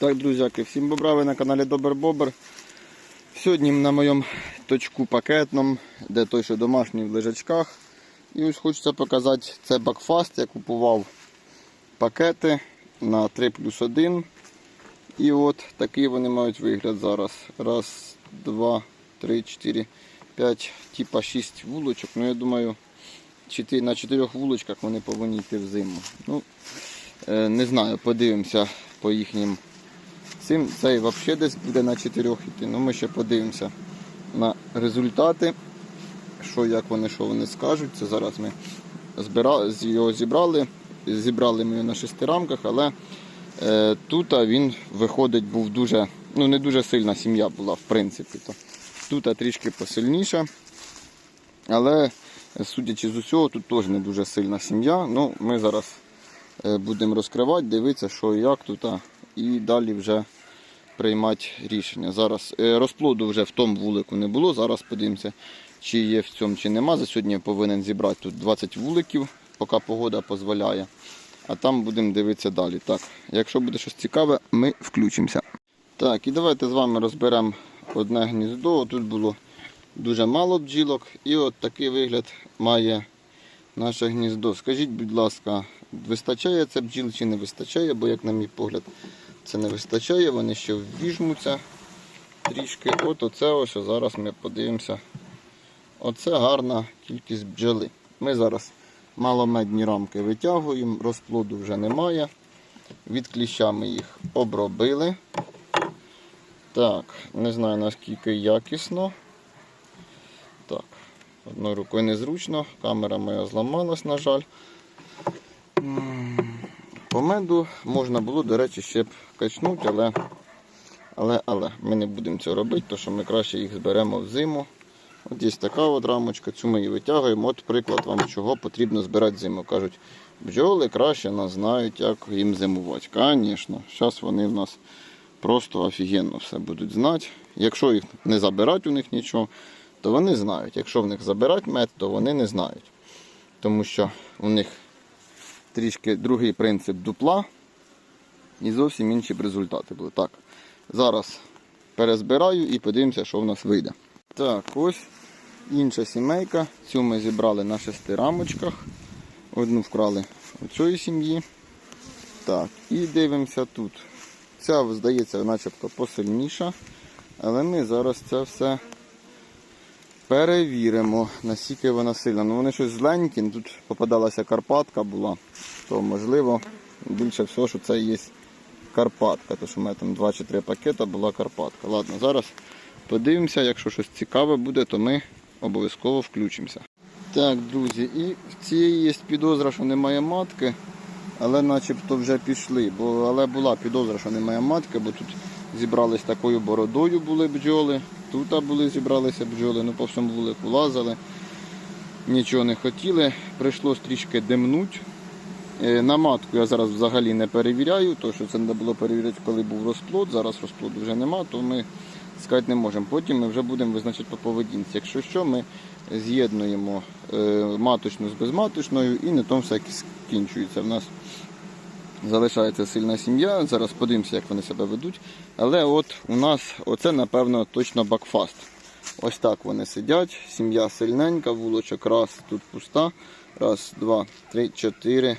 Так, друзяки, всім бобра, ви на каналі Добер Бобер. Сьогодні на моєму точку пакетному, де той, що домашній в лежачках. І ось хочеться показати, це Бакфаст. Я купував пакети на 3 плюс 1. І от такий вони мають вигляд зараз. Раз, два, три, чотири, п'ять, типа шість вулочок. Ну я думаю, на чотирьох вулочках вони повинні йти в зиму. Ну, е, не знаю, подивимося по їхнім цим. Цей взагалі десь буде на чотирьох йти. Ну ми ще подивимося на результати. Що, як вони, що вони скажуть. Це зараз ми збира... його зібрали. Зібрали ми його на шести рамках, але е, тут він виходить, був дуже, ну не дуже сильна сім'я була, в принципі. То. Тут трішки посильніша. Але судячи з усього, тут теж не дуже сильна сім'я. Ну, ми зараз е, будемо розкривати, дивитися, що і як тут, і далі вже приймати рішення. Зараз е, розплоду вже в тому вулику не було. Зараз подивимося, чи є в цьому, чи нема. За сьогодні я повинен зібрати тут 20 вуликів, поки погода дозволяє. А там будемо дивитися далі. Так, якщо буде щось цікаве, ми включимося. Так, і давайте з вами розберемо одне гніздо. Тут було дуже мало бджілок. І от такий вигляд має наше гніздо. Скажіть, будь ласка, вистачає це бджіл чи не вистачає, бо, як на мій погляд, це не вистачає, вони ще ввіжмуться трішки. От оце ось зараз ми подивимося. Оце гарна кількість бджоли. Ми зараз маломедні рамки витягуємо, розплоду вже немає. Від кліща ми їх обробили. Так, не знаю наскільки якісно. Так, одною рукою незручно, камера моя зламалась, на жаль. По меду можна було, до речі, ще б качнути, але, але, але ми не будемо цього робити, тому що ми краще їх зберемо в зиму. От є така от рамочка, цю ми її витягуємо. От приклад вам, чого потрібно збирати зиму. Кажуть, бджоли краще нас знають, як їм зимувати. Звісно, зараз вони в нас просто офігенно все будуть знати. Якщо їх не забирати у них нічого, то вони знають. Якщо в них забирати мед, то вони не знають. Тому що у них трішки другий принцип дупла і зовсім інші б результати були. Так, зараз перезбираю і подивимося, що в нас вийде. Так, ось інша сімейка. Цю ми зібрали на шести рамочках. Одну вкрали у цієї сім'ї. Так, і дивимося тут. Ця, здається, начебто посильніша. Але ми зараз це все перевіримо, наскільки вона сильна. Ну вони щось зленькі, ну, тут попадалася Карпатка була, то можливо більше всього, що це є Карпатка. Тому що в мене там 2 чи 3 пакета була Карпатка. Ладно, зараз подивимося, якщо щось цікаве буде, то ми обов'язково включимося. Так, друзі, і в цієї є підозра, що немає матки, але начебто вже пішли. Бо, але була підозра, що немає матки, бо тут зібрались такою бородою були бджоли. Тут були, зібралися бджоли, ну по всьому вулику лазили. Нічого не хотіли. Прийшлось трішки демнуть. Е, На матку я зараз взагалі не перевіряю, тому що це треба було перевіряти, коли був розплод. Зараз розплоду вже нема, то ми сказати не можемо. Потім ми вже будемо визначати по поведінці. Якщо що, ми з'єднуємо е, маточну з безматочною і на тому все скінчується. В нас залишається сильна сім'я. Зараз подивимося, як вони себе ведуть. Але от у нас оце, напевно, точно бакфаст. Ось так вони сидять. Сім'я сильненька, вулочок раз, тут пуста. Раз, два, три, чотири,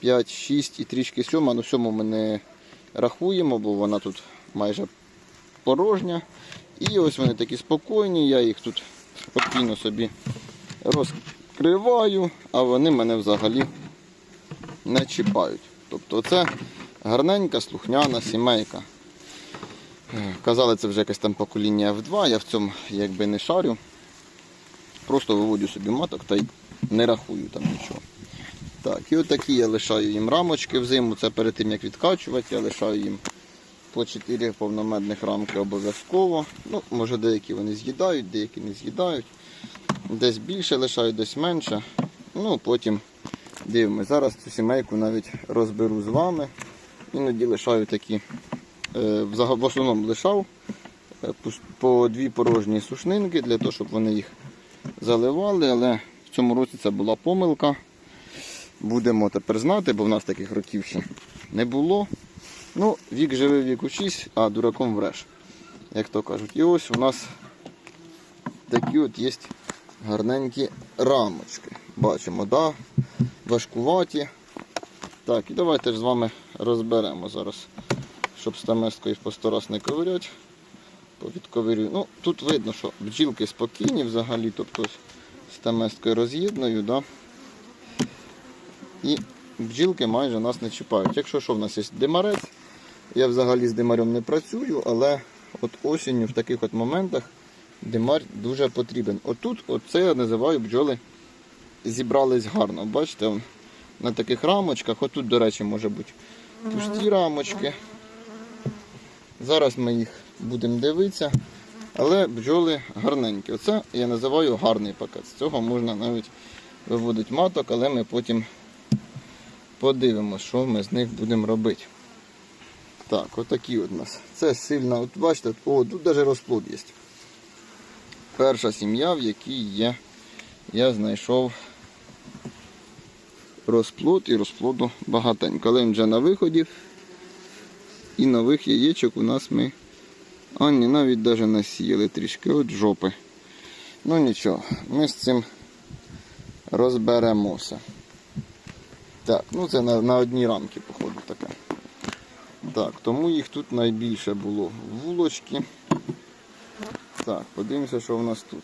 п'ять, шість і трішки сьома. Ну сьому ми не рахуємо, бо вона тут майже порожня. І ось вони такі спокійні, я їх тут спокійно собі розкриваю, а вони мене взагалі не чіпають. Тобто це гарненька, слухняна сімейка. Казали, це вже якесь там покоління F2, я в цьому якби не шарю. Просто виводю собі маток та й не рахую там нічого. Так, і отакі я лишаю їм рамочки взиму. Це перед тим як відкачувати, я лишаю їм по 4 повномедних рамки обов'язково. Ну, може деякі вони з'їдають, деякі не з'їдають. Десь більше лишаю, десь менше. Ну, потім дивимося. Зараз цю сімейку навіть розберу з вами. Іноді лишаю такі, е, в основному лишав е, по дві порожні сушнинки для того, щоб вони їх заливали, але в цьому році це була помилка. Будемо тепер знати, бо в нас таких років ще не було. Ну, вік живе, вік учись, а дураком вреш, як то кажуть. І ось у нас такі от є гарненькі рамочки. Бачимо, да? Важкуваті. Так, і давайте ж з вами розберемо зараз, щоб стамескою по сто раз не ковирять. Повідковирюю. Ну, тут видно, що бджілки спокійні взагалі, тобто стамескою роз'єдную, да? і бджілки майже нас не чіпають. Якщо що в нас є димарець, я взагалі з димарем не працюю, але от осінню в таких от моментах димар дуже потрібен. Отут, оце я називаю бджоли зібрались гарно. Бачите, на таких рамочках, отут, до речі, може бути пусті рамочки. Зараз ми їх будемо дивитися. Але бджоли гарненькі. Оце я називаю гарний пакет. З цього можна навіть виводити маток, але ми потім подивимося, що ми з них будемо робити. Так, отакі от у нас. Це сильно, от бачите, о, тут навіть розплод є. Перша сім'я, в якій є, я знайшов розплод і розплоду багатенько. Але він вже на виході. І нових яєчок у нас ми. А ні, навіть насіяли трішки от жопи. Ну нічого, ми з цим розберемося. Так, ну це на, на одній рамці, походу, таке. Так, тому їх тут найбільше було вулочки. Так, подивимося, що в нас тут.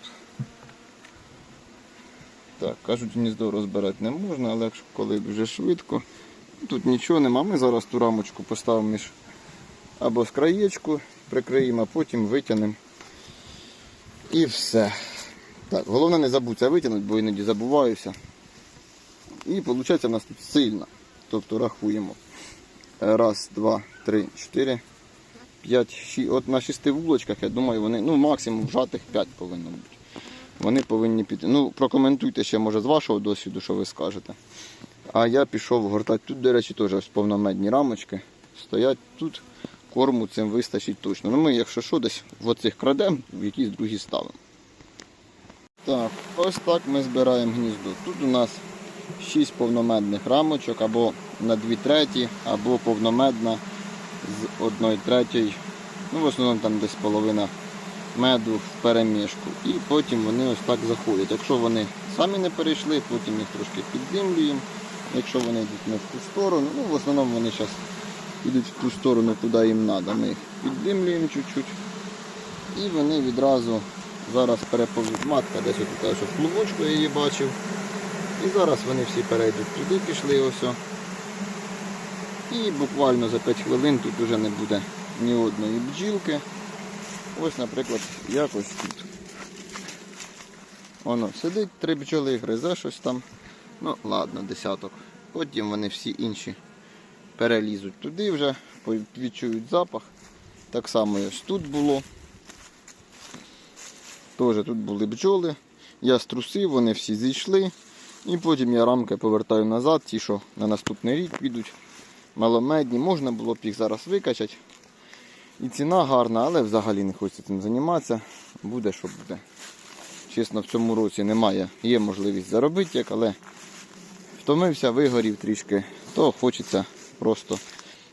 Так, кажуть, гніздо розбирати не можна, але якщо коли дуже швидко, тут нічого нема. Ми зараз ту рамочку поставимо між або з краєчку, прикриємо, а потім витягнемо. І все. Так, головне не забудьте витягнути, бо іноді забуваюся. І виходить у нас тут сильно. Тобто рахуємо. Раз, два, три, чотири, п'ять, шість. От на шести вулочках, я думаю, вони, ну максимум вжатих п'ять повинно бути. Вони повинні піти. Ну, прокоментуйте ще, може, з вашого досвіду, що ви скажете. А я пішов гортати. Тут, до речі, теж повномедні рамочки. Стоять тут, корму цим вистачить точно. Ну ми, якщо що, десь в оцих крадемо, в якісь другі ставимо. Так, ось так ми збираємо гніздо. Тут у нас 6 повномедних рамочок або на 2 треті, або повномедна з 1 третьої. Ну, в основному там десь половина меду в перемішку. І потім вони ось так заходять. Якщо вони самі не перейшли, потім їх трошки піддимлюємо. Якщо вони йдуть не в ту сторону, ну в основному вони зараз йдуть в ту сторону, куди їм треба. Ми їх піддимлюємо чуть-чуть. І вони відразу зараз переповнюють матка, десь тут що в клубочку я її бачив. І зараз вони всі перейдуть туди, пішли ось. І буквально за 5 хвилин тут вже не буде ні одної бджілки. Ось, наприклад, якось тут. Воно сидить, три бджоли, гризе щось там. Ну, ладно, десяток. Потім вони всі інші перелізуть туди вже, відчують запах. Так само ось тут було. Теж тут були бджоли. Я струсив, вони всі зійшли. І потім я рамки повертаю назад, ті, що на наступний рік підуть. Маломедні, можна було б їх зараз викачати. І ціна гарна, але взагалі не хочеться цим займатися. Буде, що буде. Чесно, в цьому році немає. Є можливість заробити, як, але втомився, вигорів трішки, то хочеться просто.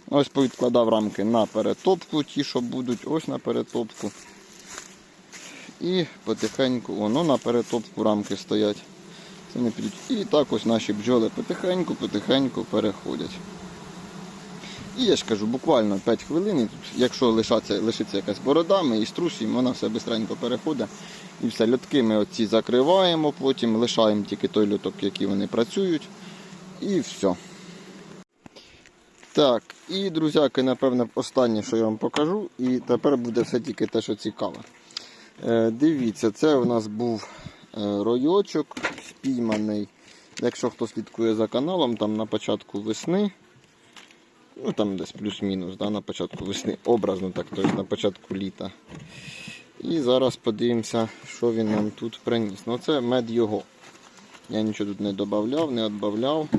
Ось повідкладав рамки на перетопку, ті, що будуть, ось на перетопку. І потихеньку воно на перетопку рамки стоять. Це не підуть. І так ось наші бджоли потихеньку, потихеньку переходять. І я ж кажу, буквально 5 хвилин, тут, якщо лишаться, лишиться якась борода, ми її струсимо, вона все швидко переходить. І все, льотки ми оці закриваємо, потім лишаємо тільки той льоток, який вони працюють. І все. Так, і, друзяки, напевне, останнє, що я вам покажу, і тепер буде все тільки те, що цікаве. Е, дивіться, це у нас був е, ройочок спійманий. Якщо хто слідкує за каналом, там на початку весни, ну там десь плюс-мінус, да, на початку весни, образно так, тобто на початку літа. І зараз подивимося, що він нам тут приніс. Ну це мед його. Я нічого тут не додавав, не відбавляв.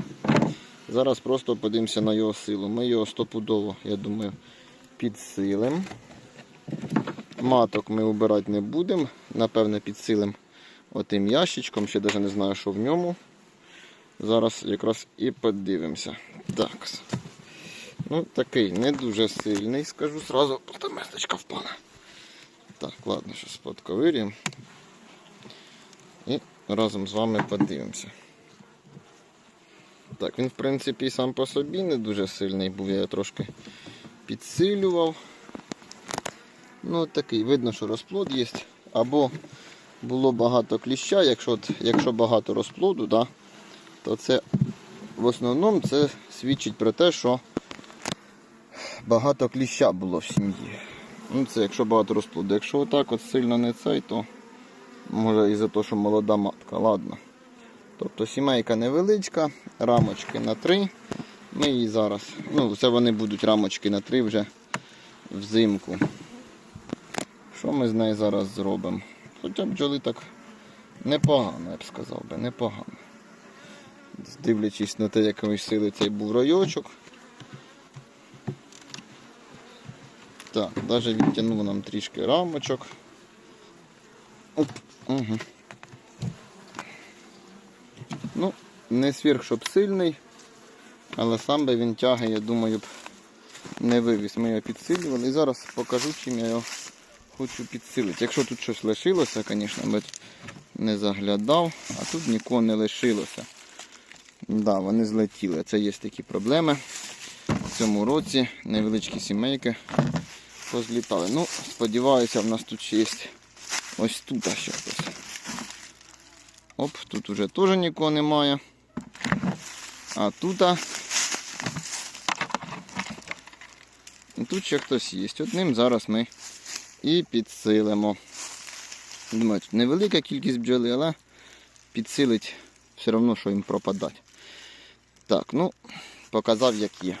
Зараз просто подивимося на його силу. Ми його стопудово, я думаю, підсилимо. Маток ми обирати не будемо. Напевне, підсилимо отим ящичком. Ще навіть не знаю, що в ньому. Зараз якраз і подивимося. Так. Ну, такий не дуже сильний, скажу сразу. Просто месточка впала. Так, ладно, зараз подковирюємо. І разом з вами подивимося. Так, він, в принципі, сам по собі не дуже сильний був, я його трошки підсилював. Ну, от такий, видно, що розплод є. Або було багато кліща, якщо, якщо багато розплоду, да, то це в основному це свідчить про те, що багато кліща було в сім'ї. Ну, це якщо багато розплоду. Якщо отак от сильно не цей, то може і за те, що молода матка, ладно. Тобто сімейка невеличка, рамочки на 3. Ми її зараз. Ну, це вони будуть рамочки на 3 вже взимку. Що ми з нею зараз зробимо? Хоча бджоли так непогано, я б сказав би, непогано. Дивлячись на те, якої сили цей був райочок. Так, навіть відтягнув нам трішки рамочок. Оп, угу. Ну, не сверх, щоб сильний, але сам би він тяги, я думаю, б не вивіз. Ми його підсилювали. І зараз покажу, чим я його хочу підсилити. Якщо тут щось лишилося, звісно, би не заглядав, а тут нікого не лишилося. Да, вони злетіли. Це є такі проблеми. В цьому році невеличкі сімейки позлітали. Ну, сподіваюся, в нас тут ще є ось тут ще хтось. Оп, тут вже теж нікого немає. А тут. Тут ще хтось є. Одним зараз ми і підсилимо. Думаю, тут невелика кількість бджоли, але підсилить все одно, що їм пропадать. Так, ну, показав, як є.